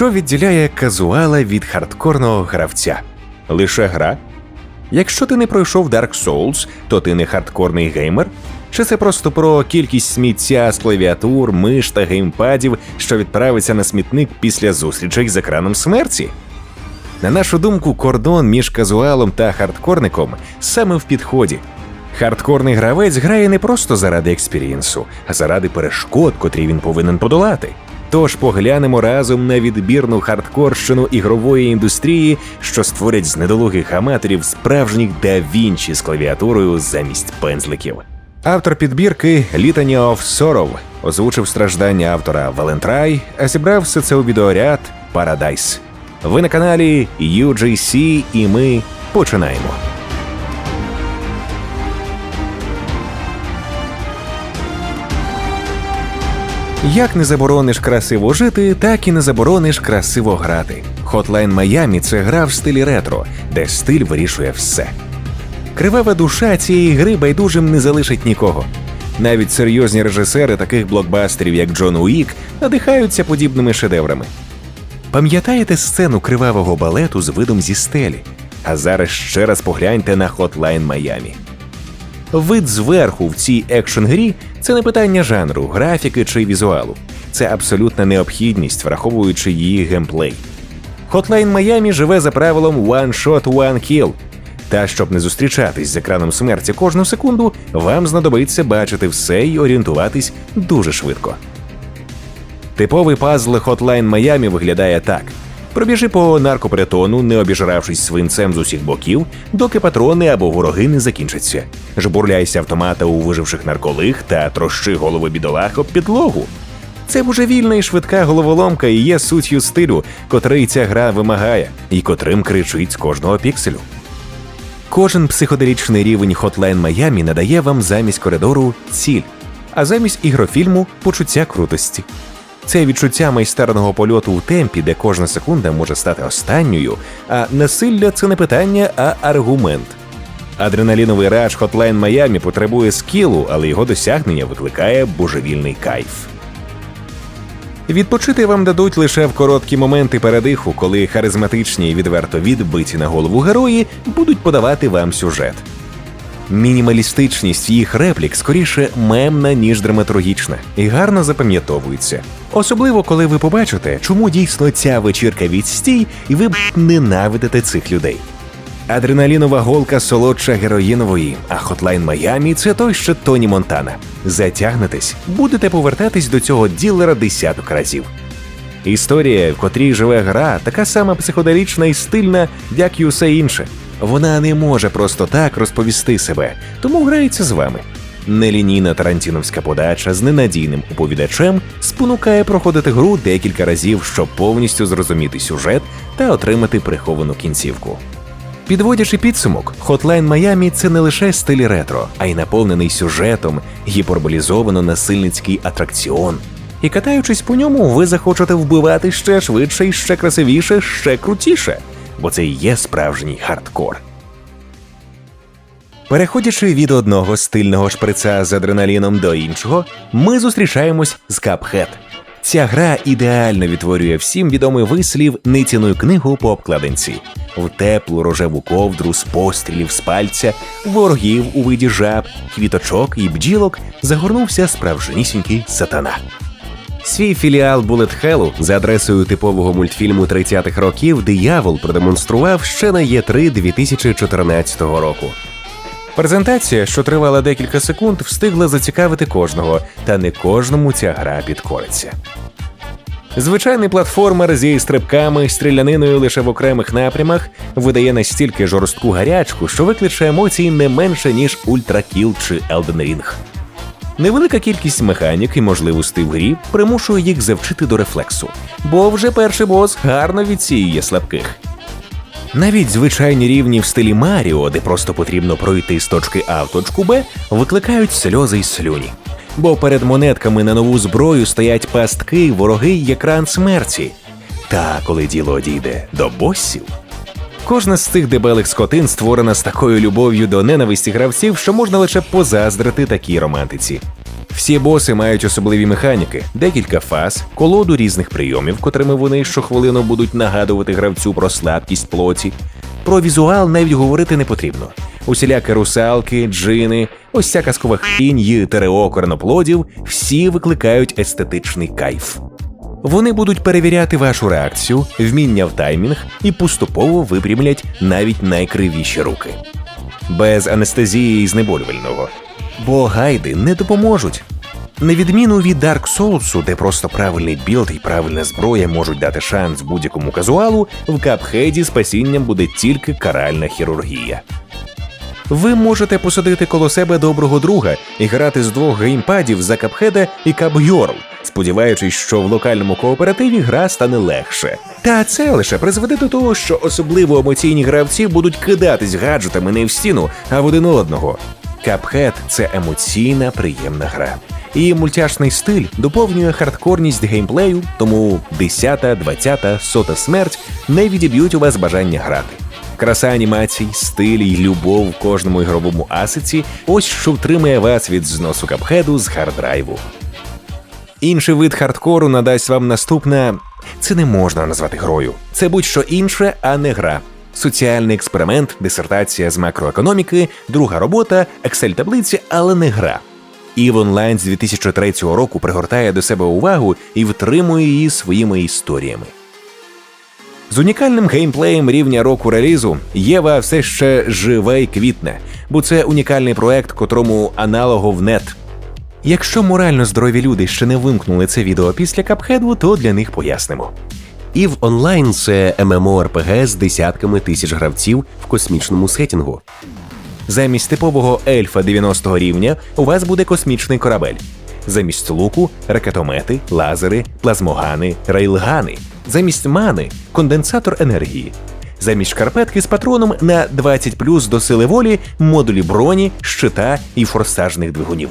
Що відділяє казуала від хардкорного гравця? Лише гра? Якщо ти не пройшов Dark Souls, то ти не хардкорний геймер? Чи це просто про кількість сміття з клавіатур, миш та геймпадів, що відправиться на смітник після зустрічей з екраном смерті? На нашу думку, кордон між казуалом та хардкорником саме в підході. Хардкорний гравець грає не просто заради експірієнсу, а заради перешкод, котрі він повинен подолати. Тож поглянемо разом на відбірну хардкорщину ігрової індустрії, що створять з недолугих аматорів справжніх да Вінчі з клавіатурою замість пензликів. Автор підбірки Litany of Sorrow озвучив страждання автора Валентрай, а зібрав все це у відеоряд Paradise. Ви на каналі UGC і ми починаємо. Як не заборониш красиво жити, так і не заборониш красиво грати. Hotline Miami – це гра в стилі ретро, де стиль вирішує все. Кривава душа цієї гри байдужим не залишить нікого. Навіть серйозні режисери таких блокбастерів, як Джон Уік, надихаються подібними шедеврами. Пам'ятаєте сцену кривавого балету з видом зі стелі? А зараз ще раз погляньте на Hotline Miami. Вид зверху в цій екшн-грі це не питання жанру, графіки чи візуалу. Це абсолютна необхідність, враховуючи її геймплей. Hotline Miami живе за правилом One Shot, One Kill. Та щоб не зустрічатись з екраном смерті кожну секунду, вам знадобиться бачити все і орієнтуватись дуже швидко. Типовий пазл Hotline Miami виглядає так: пробіжи по наркопритону, не обіжравшись свинцем з усіх боків, доки патрони або вороги не закінчаться. Жбурляйся автомата у виживших нарколих та трощи голови бідолах об підлогу. Це божевільна і швидка головоломка і є суттю стилю, котрий ця гра вимагає, і котрим кричить з кожного пікселю. Кожен психоделічний рівень Hotline Miami надає вам замість коридору ціль, а замість ігрофільму почуття крутості. Це відчуття майстерного польоту у темпі, де кожна секунда може стати останньою, а насилля це не питання, а аргумент. Адреналіновий радж Hotline Miami потребує скілу, але його досягнення викликає божевільний кайф. Відпочити вам дадуть лише в короткі моменти передиху, коли харизматичні і відверто відбиті на голову герої будуть подавати вам сюжет. Мінімалістичність їх реплік скоріше мемна, ніж драматургічна, і гарно запам'ятовується. Особливо, коли ви побачите, чому дійсно ця вечірка відстій, і ви б ненавидите цих людей. Адреналінова голка солодша героїнової, а Hotline Miami – це той ще Тоні Монтана. Затягнетесь, будете повертатись до цього ділера десяток разів. Історія, в котрій живе гра, така сама психоделічна і стильна, як і усе інше. Вона не може просто так розповісти себе, тому грається з вами. Нелінійна тарантіновська подача з ненадійним оповідачем спонукає проходити гру декілька разів, щоб повністю зрозуміти сюжет та отримати приховану кінцівку. Підводячи підсумок, Hotline Miami – це не лише стиль ретро, а й наповнений сюжетом, гіперболізовано насильницький атракціон. І катаючись по ньому, ви захочете вбивати ще швидше і ще красивіше, ще крутіше, бо це і є справжній хардкор. Переходячи від одного стильного шприца з адреналіном до іншого, ми зустрічаємось з Cuphead. Ця гра ідеально відтворює всім відомий вислів «Не цінуй книгу по обкладинці. В теплу рожеву ковдру з пострілів з пальця, ворогів у виді жаб, квіточок і бджілок загорнувся справжнісінький сатана. Свій філіал Bullet Hell за адресою типового мультфільму 30-х років диявол продемонстрував ще на Є3 2014 року. Презентація, що тривала декілька секунд, встигла зацікавити кожного, та не кожному ця гра підкориться. Звичайний платформер зі стрибками, стріляниною лише в окремих напрямах видає настільки жорстку гарячку, що викличе емоцій не менше ніж Kill чи Elden Ring. Невелика кількість механік і можливостей в грі примушує їх завчити до рефлексу, бо вже перший бос гарно відсіює слабких. Навіть звичайні рівні в стилі Маріо, де просто потрібно пройти з точки А в точку Б, викликають сльози й слюні. Бо перед монетками на нову зброю стоять пастки, вороги й екран смерті. Та коли діло дійде до босів. Кожна з цих дебелих скотин створена з такою любов'ю до ненависті гравців, що можна лише позаздрити такій романтиці. Всі боси мають особливі механіки, декілька фаз, колоду різних прийомів, котрими вони щохвилину будуть нагадувати гравцю про слабкість плоті. Про візуал навіть говорити не потрібно. Усілякі русалки, джини, ось ця казкова хінь і ТРО корноплодів всі викликають естетичний кайф. Вони будуть перевіряти вашу реакцію, вміння в таймінг і поступово випрямлять навіть найкривіші руки. Без анестезії і знеболювального. Бо гайди не допоможуть. На відміну від Dark Souls, де просто правильний білд і правильна зброя можуть дати шанс будь-якому казуалу, в капхеді спасінням буде тільки каральна хірургія. Ви можете посадити коло себе доброго друга і грати з двох геймпадів за капхеда і капгьорл, сподіваючись, що в локальному кооперативі гра стане легше. Та це лише призведе до того, що особливо емоційні гравці будуть кидатись гаджетами не в стіну, а в один одного. Капхед це емоційна приємна гра. Її мультяшний стиль доповнює хардкорність геймплею, тому 10, 20, 100 смерть не відіб'ють у вас бажання грати. Краса анімацій, стиль і любов в кожному ігровому асеті ось що втримає вас від зносу капхеду з харддрайву. Інший вид хардкору надасть вам наступна. Це не можна назвати грою. Це будь-що інше, а не гра. Соціальний експеримент, дисертація з макроекономіки, друга робота, Excel таблиці, але не гра. EVE Online з 2003 року пригортає до себе увагу і втримує її своїми історіями. З унікальним геймплеєм рівня року релізу Єва все ще живе й квітне, бо це унікальний проект, котрому аналогов нет. Якщо морально здорові люди ще не вимкнули це відео після капхеду, то для них пояснимо. EVE Online – це MMORPG з десятками тисяч гравців в космічному сетінгу. Замість типового ельфа 90 рівня у вас буде космічний корабель. Замість луку ракетомети, лазери, плазмогани, рейлгани. Замість мани конденсатор енергії. Замість шкарпетки з патроном на 20 плюс до сили волі модулі броні, щита і форсажних двигунів.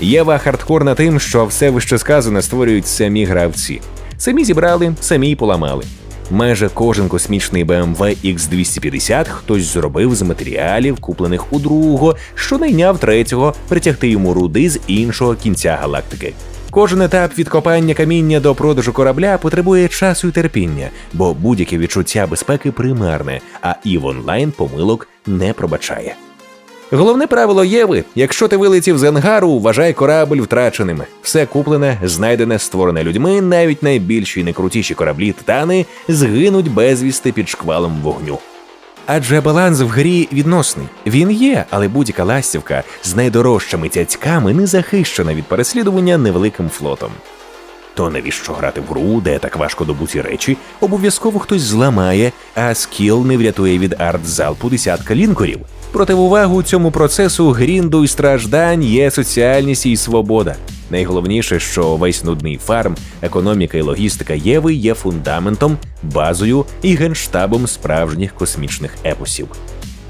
Єва хардкорна тим, що все вище сказане створюють самі гравці. Самі зібрали, самі поламали. Майже кожен космічний BMW X250 хтось зробив з матеріалів, куплених у другого, що найняв третього притягти йому руди з іншого кінця галактики. Кожен етап від копання каміння до продажу корабля потребує часу і терпіння, бо будь-яке відчуття безпеки примарне, а EVE Online помилок не пробачає. Головне правило Єви: якщо ти вилетів з ангару, вважай корабль втраченим. Все куплене, знайдене, створене людьми, навіть найбільші і найкрутіші кораблі титани згинуть безвісти під шквалом вогню. Адже баланс в грі відносний. Він є, але будь-яка ластівка з найдорожчими цяцьками не захищена від переслідування невеликим флотом. То навіщо грати в гру, де так важко добуті речі, обов'язково хтось зламає, а скіл не врятує від арт-залпу десятка лінкорів. В цьому процесу грінду і страждань є соціальність і свобода. Найголовніше, що весь нудний фарм, економіка і логістика Єви є фундаментом, базою і генштабом справжніх космічних епосів.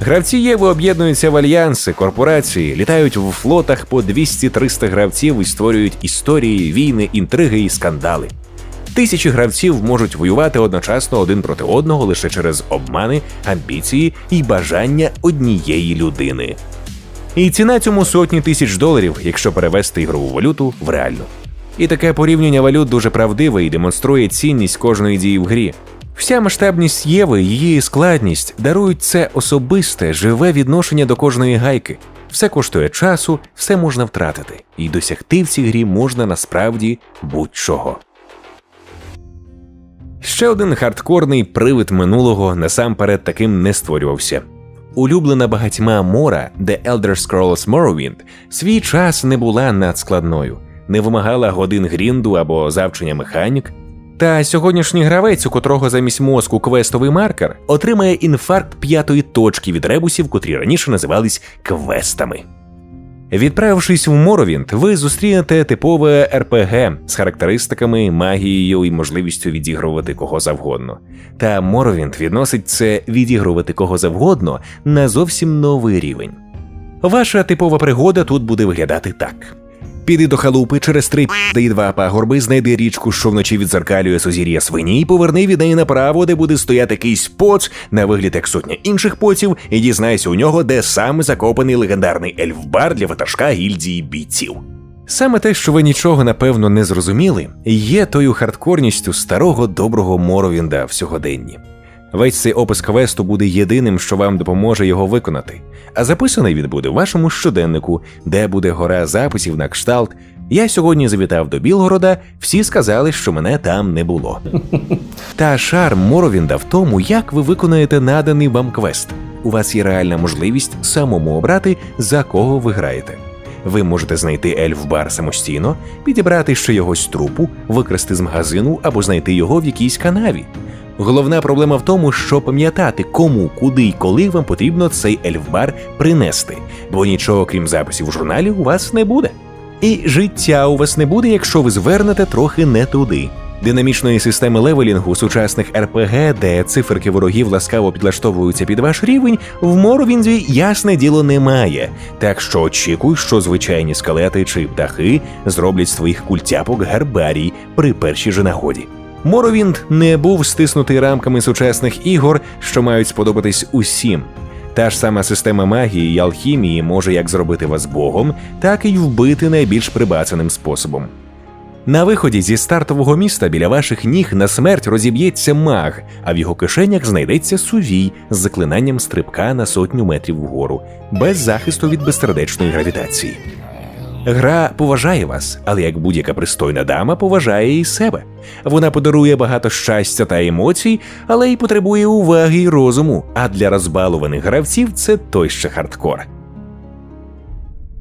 Гравці Єви об'єднуються в альянси, корпорації, літають в флотах по 200-300 гравців і створюють історії, війни, інтриги і скандали. Тисячі гравців можуть воювати одночасно один проти одного лише через обмани, амбіції і бажання однієї людини. І ціна цьому сотні тисяч доларів, якщо перевести ігрову валюту в реальну. І таке порівняння валют дуже правдиве і демонструє цінність кожної дії в грі. Вся масштабність Єви, її складність дарують це особисте, живе відношення до кожної гайки. Все коштує часу, все можна втратити, і досягти в цій грі можна насправді будь-чого. Ще один хардкорний привид минулого насамперед таким не створювався. Улюблена багатьма мора, The Elder Scrolls Morrowind, свій час не була надскладною, не вимагала годин грінду або завчення механік. Та сьогоднішній гравець, у котрого замість мозку квестовий маркер, отримає інфаркт п'ятої точки від ребусів, котрі раніше називались квестами. Відправившись в Моровінт, ви зустрінете типове РПГ з характеристиками, магією і можливістю відігрувати кого завгодно. Та Моровінт відносить це відігрувати кого завгодно на зовсім новий рівень. Ваша типова пригода тут буде виглядати так. Піди до халупи через три п***и і два пагорби, знайди річку, що вночі відзеркалює сузір'я свині, і поверни від неї направо, де буде стояти якийсь поц, на вигляд як сотня інших поців, і дізнайся у нього, де саме закопаний легендарний ельфбар для ватажка гільдії бійців. Саме те, що ви нічого напевно не зрозуміли, є тою хардкорністю старого доброго Моровінда в сьогоденні. Весь цей опис квесту буде єдиним, що вам допоможе його виконати, а записаний він буде в вашому щоденнику, де буде гора записів на кшталт. Я сьогодні завітав до Білгорода, всі сказали, що мене там не було. Та шарм Моровінда в тому, як ви виконаєте наданий вам квест. У вас є реальна можливість самому обрати, за кого ви граєте. Ви можете знайти ельф-бар самостійно, підібрати ще йогось трупу, викрасти з магазину або знайти його в якійсь канаві. Головна проблема в тому, що пам'ятати, кому, куди й коли вам потрібно цей ельф-бар принести, бо нічого крім записів у журналі у вас не буде. І життя у вас не буде, якщо ви звернете трохи не туди. Динамічної системи левелінгу сучасних РПГ, де циферки ворогів ласкаво підлаштовуються під ваш рівень, в Моровінзі ясне діло немає. Так що очікуй, що звичайні скелети чи птахи зроблять з твоїх культяпок гарбарій при першій же нагоді. Моровінд не був стиснутий рамками сучасних ігор, що мають сподобатись усім. Та ж сама система магії і алхімії може як зробити вас богом, так і вбити найбільш прибацаним способом. На виході зі стартового міста біля ваших ніг на смерть розіб'ється маг, а в його кишенях знайдеться сувій з заклинанням стрибка на сотню метрів вгору, без захисту від безсердечної гравітації. Гра поважає вас, але як будь-яка пристойна дама поважає і себе. Вона подарує багато щастя та емоцій, але й потребує уваги й розуму. А для розбалуваних гравців це той ще хардкор.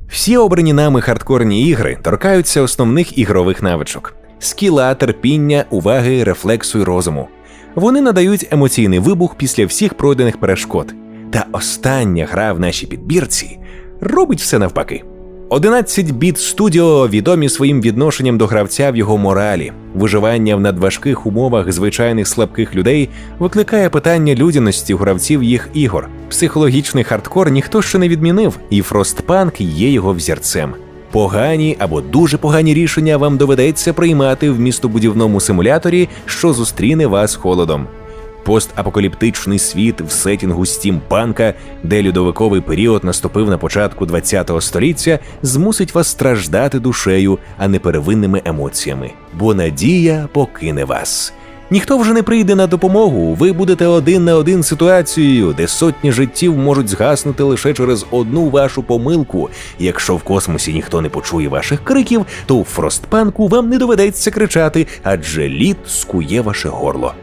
Всі обрані нами хардкорні ігри торкаються основних ігрових навичок: скіла, терпіння, уваги, рефлексу й розуму. Вони надають емоційний вибух після всіх пройдених перешкод. Та остання гра в нашій підбірці робить все навпаки. 11 біт студіо відомі своїм відношенням до гравця в його моралі. Виживання в надважких умовах звичайних слабких людей викликає питання людяності гравців їх ігор. Психологічний хардкор ніхто ще не відмінив, і Фростпанк є його взірцем. Погані або дуже погані рішення вам доведеться приймати в містобудівному симуляторі, що зустріне вас холодом. Постапокаліптичний світ в сетінгу стімпанка, де льодовиковий період наступив на початку ХХ століття, змусить вас страждати душею, а не первинними емоціями. Бо надія покине вас. Ніхто вже не прийде на допомогу. Ви будете один на один ситуацією, де сотні життів можуть згаснути лише через одну вашу помилку. Якщо в космосі ніхто не почує ваших криків, то у фростпанку вам не доведеться кричати, адже лід скує ваше горло.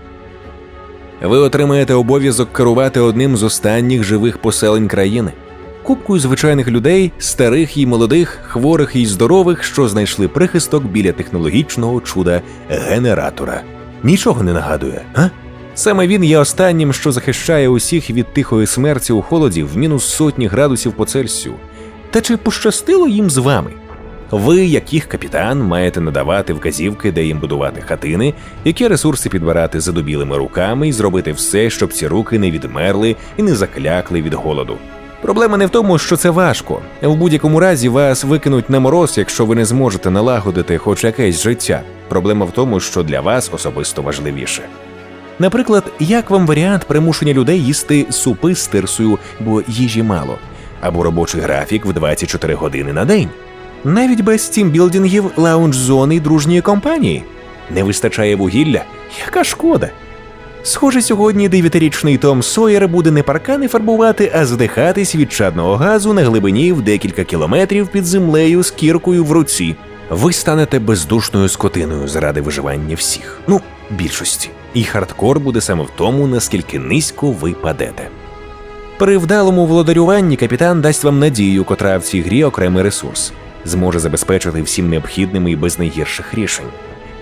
Ви отримаєте обов'язок керувати одним з останніх живих поселень країни. Купкою звичайних людей, старих і молодих, хворих і здорових, що знайшли прихисток біля технологічного чуда генератора. Нічого не нагадує, а? Саме він є останнім, що захищає усіх від тихої смерті у холоді в мінус сотні градусів по Цельсію. Та чи пощастило їм з вами? Ви, як їх капітан, маєте надавати вказівки, де їм будувати хатини, які ресурси підбирати задубілими руками і зробити все, щоб ці руки не відмерли і не заклякли від голоду. Проблема не в тому, що це важко. В будь-якому разі вас викинуть на мороз, якщо ви не зможете налагодити хоч якесь життя. Проблема в тому, що для вас особисто важливіше. Наприклад, як вам варіант примушення людей їсти супи з тирсою, бо їжі мало, або робочий графік в 24 години на день. Навіть без тімбілдингів, лаунж-зони й дружньої компанії. Не вистачає вугілля? Яка шкода? Схоже, сьогодні дев'ятирічний Том Сойер буде не паркани фарбувати, а здихатись від чадного газу на глибині в декілька кілометрів під землею з кіркою в руці. Ви станете бездушною скотиною заради виживання всіх. Ну, більшості. І хардкор буде саме в тому, наскільки низько ви падете. При вдалому володарюванні капітан дасть вам надію, котра в цій грі окремий ресурс, зможе забезпечити всім необхідними і без найгірших рішень.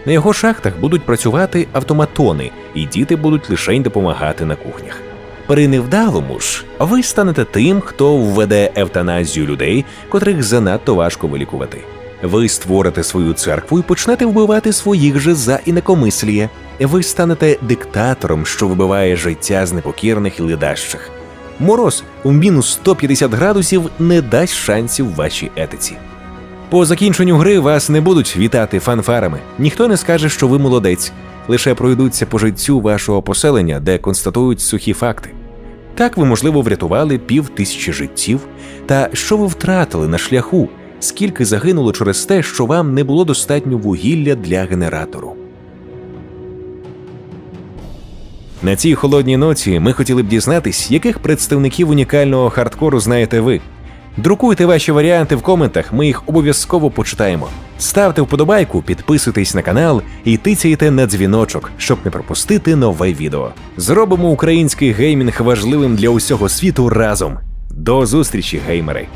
На його шахтах будуть працювати автоматони, і діти будуть лишень допомагати на кухнях. При невдалому ж ви станете тим, хто введе евтаназію людей, котрих занадто важко вилікувати. Ви створите свою церкву і почнете вбивати своїх же за інакомисліє. Ви станете диктатором, що вибиває життя з непокірних і ледащих. Мороз у мінус 150 градусів не дасть шансів вашій етиці. По закінченню гри вас не будуть вітати фанфарами. Ніхто не скаже, що ви молодець, лише пройдуться по життю вашого поселення, де констатують сухі факти. Так ви, можливо, врятували пів тисячі життів, та що ви втратили на шляху, скільки загинуло через те, що вам не було достатньо вугілля для генератору. На цій холодній ноті ми хотіли б дізнатись, яких представників унікального хардкору знаєте ви. Друкуйте ваші варіанти в коментах, ми їх обов'язково почитаємо. Ставте вподобайку, підписуйтесь на канал і тицяйте на дзвіночок, щоб не пропустити нове відео. Зробимо український геймінг важливим для усього світу разом. До зустрічі, геймери!